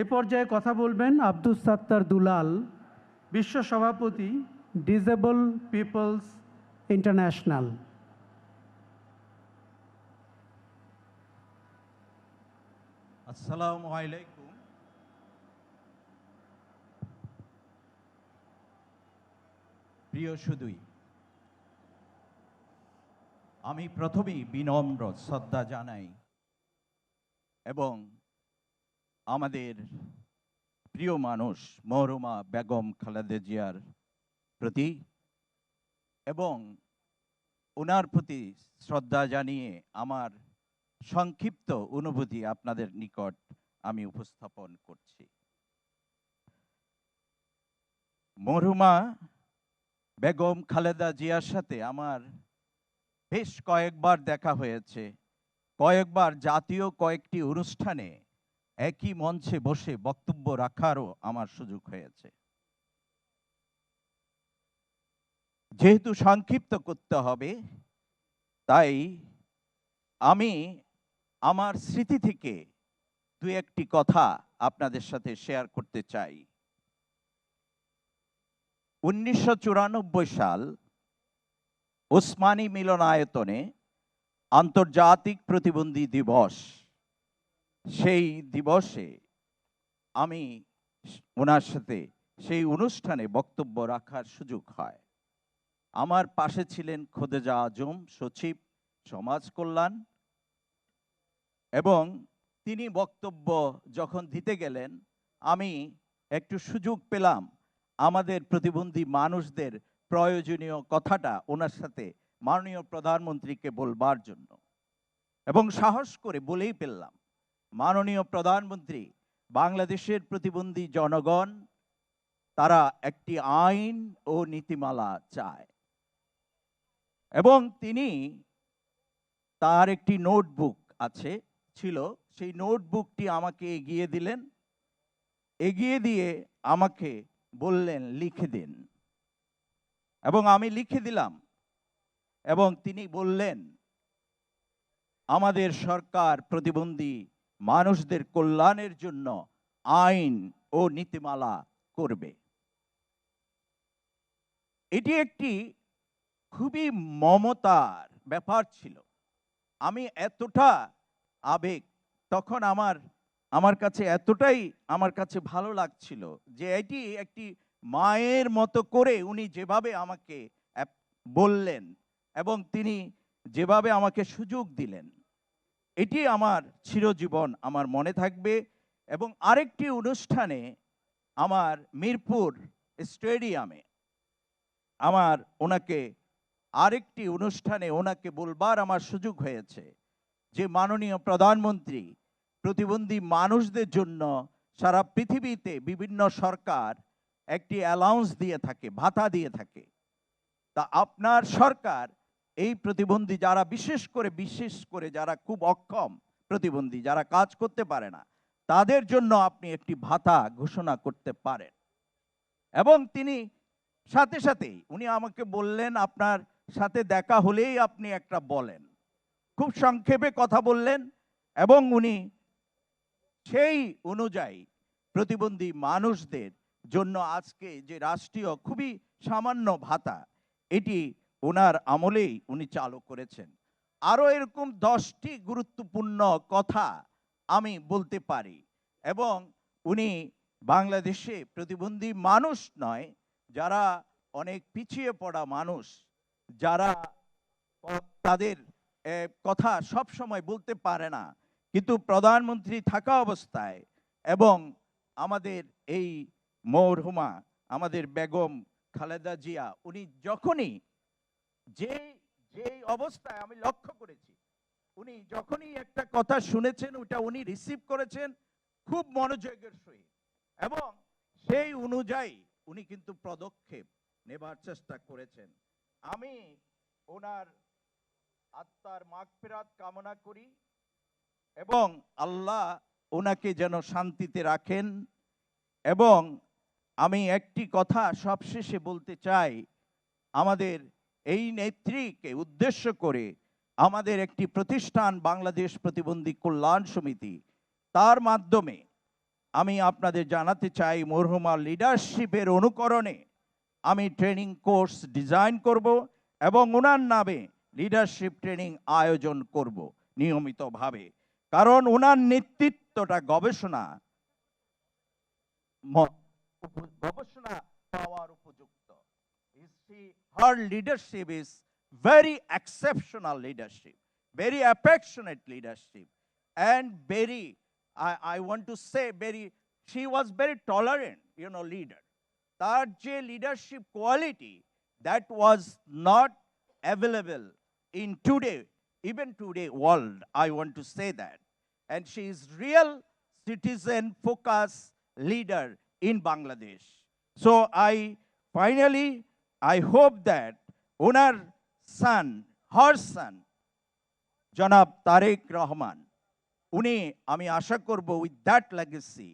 এ পর্যায়ে কথা বলবেন আব্দুস সাত্তার দুলাল, বিশ্ব সভাপতি ডিজেবল পিপলস ইন্টারন্যাশনাল আসসালামু আলাইকুম। প্রিয় সুদুই, আমি প্রথমেই বিনম্র শ্রদ্ধা জানাই এবং আমাদের প্রিয় মানুষ মহরুমা বেগম খালেদা জিয়ার প্রতি এবং ওনার প্রতি শ্রদ্ধা জানিয়ে আমার সংক্ষিপ্ত অনুভূতি আপনাদের নিকট আমি উপস্থাপন করছি। মরহুমা বেগম খালেদা জিয়ার সাথে আমার বেশ কয়েকবার দেখা হয়েছে। কয়েকবার জাতীয় কয়েকটি অনুষ্ঠানে একই মঞ্চে বসে বক্তব্য রাখারও আমার সুযোগ হয়েছে। যেহেতু সংক্ষিপ্ত করতে হবে, তাই আমি আমার স্মৃতি থেকে দু একটি কথা আপনাদের সাথে শেয়ার করতে চাই। উনিশশো চুরানব্বই সাল ওসমানী মিলনায়তনে আন্তর্জাতিক প্রতিবন্ধী দিবস সেই দিবসে আমি ওনার সাথে সেই অনুষ্ঠানে বক্তব্য রাখার সুযোগ হয়। আমার পাশে ছিলেন খোদেজা আজম, সচিব, সমাজ কল্যাণ এবং তিনি বক্তব্য যখন দিতে গেলেন, আমি একটু সুযোগ পেলাম আমাদের প্রতিবন্ধী মানুষদের প্রয়োজনীয় কথাটা ওনার সাথে মাননীয় প্রধানমন্ত্রীকে বলবার জন্য এবং সাহস করে বলেই পেলাম মাননীয় প্রধানমন্ত্রী, বাংলাদেশের প্রতিবন্ধী জনগণ, তারা একটি আইন ও নীতিমালা চায়। এবং তিনি তার একটি নোটবুক আছে, ছিল। সেই নোটবুকটি আমাকে এগিয়ে দিলেন। এগিয়ে দিয়ে আমাকে বললেন, লিখে দিন। এবং আমি লিখে দিলাম। এবং তিনি বললেন, আমাদের সরকার প্রতিবন্ধী মানুষদের কল্যাণের জন্য আইন ও নীতিমালা করবে। এটি একটি খুবই মমতার ব্যাপার ছিল। আমি এতটা আবেগ তখন আমার আমার কাছে এতটাই আমার কাছে ভালো লাগছিল যে এটি একটি মায়ের মতো করে উনি যেভাবে আমাকে বললেন এবং তিনি যেভাবে আমাকে সুযোগ দিলেন। এটি আমার চিরজীবন আমার মনে থাকবে এবং আরেকটি অনুষ্ঠানে আমার মিরপুর স্টেডিয়ামে আমার ওনাকে, আরেকটি অনুষ্ঠানে ওনাকে বলবার আমার সুযোগ হয়েছে যে মাননীয় প্রধানমন্ত্রী প্রতিবন্ধী মানুষদের জন্য সারা পৃথিবীতে বিভিন্ন সরকার একটি অ্যালাউন্স দিয়ে থাকে, ভাতা দিয়ে থাকে। তা আপনার সরকার এই প্রতিবন্ধী যারা, বিশেষ করে বিশেষ করে যারা খুব অক্ষম প্রতিবন্ধী, যারা কাজ করতে পারে না, তাদের জন্য আপনি একটি ভাতা ঘোষণা করতে পারেন। এবং তিনি সাথে সাথেই, উনি আমাকে বললেন, আপনার সাথে দেখা হলেই আপনি একটা বলেন। খুব সংক্ষেপে কথা বললেন এবং উনি সেই অনুযায়ী প্রতিবন্ধী মানুষদের জন্য আজকে যে রাষ্ট্রীয়, খুবই সামান্য ভাতা, এটি ওনার আমলেই উনি চালু করেছেন। আরও এরকম দশটি গুরুত্বপূর্ণ কথা আমি বলতে পারি এবং উনি বাংলাদেশে প্রতিবন্ধী মানুষ নয়, যারা অনেক পিছিয়ে পড়া মানুষ, যারা তাদের কথা সব সময় বলতে পারে না। কিন্তু প্রধানমন্ত্রী থাকা অবস্থায় এবং আমাদের এই মৌরহুমা, আমাদের বেগম খালেদা জিয়া, উনি যখনই যে যেই অবস্থায় আমি লক্ষ্য করেছি, উনি যখনই একটা কথা শুনেছেন ওটা উনি রিসিভ করেছেন, খুব মনোযোগের সহিত। এবং সেই অনুযায়ী উনি কিন্তু পদক্ষেপ নেবার চেষ্টা করেছেন। আমি ওনার আত্মার মাগফিরাত কামনা করি এবং আল্লাহ ওনাকে যেন শান্তিতে রাখেন এবং আমি একটি কথা সবশেষে বলতে চাই, আমাদের এই নেত্রীকে উদ্দেশ্য করে আমাদের একটি প্রতিষ্ঠান, বাংলাদেশ প্রতিবন্ধী কল্যাণ সমিতি। তার মাধ্যমে আমি আপনাদের জানাতে চাই মরহুমার লিডারশিপের অনুকরণে আমি ট্রেনিং কোর্স ডিজাইন করব এবং ওনার নামে লিডারশিপ ট্রেনিং আয়োজন করব নিয়মিতভাবে। কারণ ওনার নেতৃত্বটা গবেষণা গবেষণা পাওয়ার She- her leadership is very exceptional leadership very affectionate leadership and very I, I want to say very she was very tolerant you know leader তার যে leadership quality that was not available in today even today world I want to say that and she is real citizen focus leader in Bangladesh. So I finally I hope that Unar son, her son, জনাব তারেক রহমান উনি আমি আশা করব with that legacy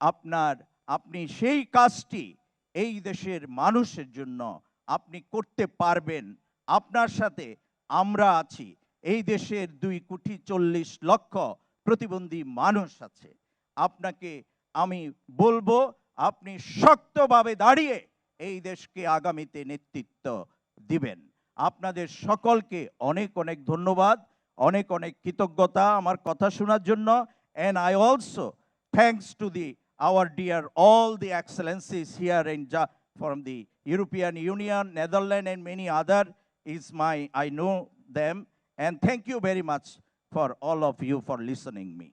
আপনার আপনি সেই কাজটি এই দেশের মানুষের জন্য আপনি করতে পারবেন। আপনার সাথে আমরা আছি। এই দেশের দুই কোটি চল্লিশ লক্ষ প্রতিবন্ধী মানুষ আছে। আপনাকে আমি বলব আপনি শক্তভাবে দাঁড়িয়ে এই দেশকে আগামীতে নেতৃত্ব দিবেন। আপনাদের সকলকে অনেক অনেক ধন্যবাদ, অনেক অনেক কৃতজ্ঞতা আমার কথা শোনার জন্য। And I also thanks to the our dear all the excellencies here in যা from the European Union Netherland and many other is my I know them and thank you very much for all of you for listening me